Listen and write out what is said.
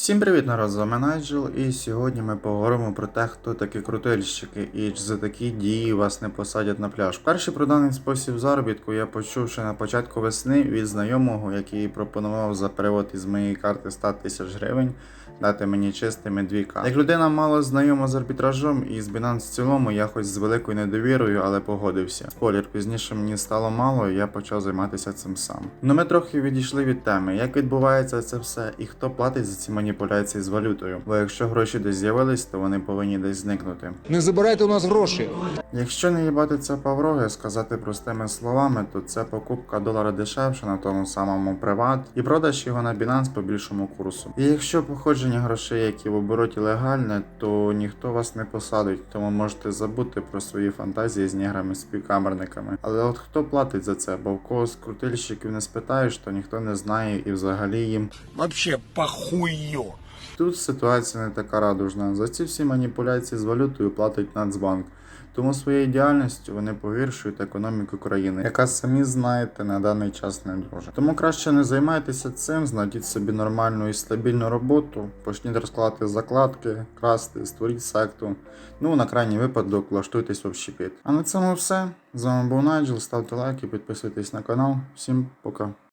Всім привіт, народ, з вами Найджел, і сьогодні ми поговоримо про те, хто такі крутильщики і чи за такі дії вас не посадять на пляж. Перший про даний спосіб заробітку я почув ще на початку весни від знайомого, який пропонував за перевод із моєї карти 100 тисяч гривень дати мені чистими 2К. Як людина мало знайома з арбітражом і з Binance в цілому, я хоч з великою недовірою, але погодився. Спойлер, пізніше мені стало мало, і я почав займатися цим сам. Ну ми трохи відійшли від теми, як відбувається це все і хто платить за ці маніпуляції з валютою. Бо якщо гроші десь з'явились, то вони повинні десь зникнути. Не забирайте у нас гроші. Якщо не їбати це павроги, сказати простими словами, то це покупка долара дешевше на тому самому приват і продаж його на Binance по більшому курсу. І якщо походження грошей, які в обороті легальне, то ніхто вас не посадить, тому можете забути про свої фантазії з ніграми співкамерниками. Але от хто платить за це? Бо в когось з крутильщиків не спитаєш, то ніхто не знає і взагалі їм Вообще похуё. Тут ситуація не така радужна. За ці всі маніпуляції з валютою платить Нацбанк. Тому своєю діяльністю вони погіршують економіку країни, яка самі знаєте на даний час не дуже. Тому краще не займайтеся цим, знайдіть собі нормальну і стабільну роботу, почніть розкладати закладки, красти, створіть секту. Ну на крайній випадок влаштуйтесь в общепіт. А на цьому все. З вами був Найджел. Ставте лайки, підписуйтесь на канал. Всім пока.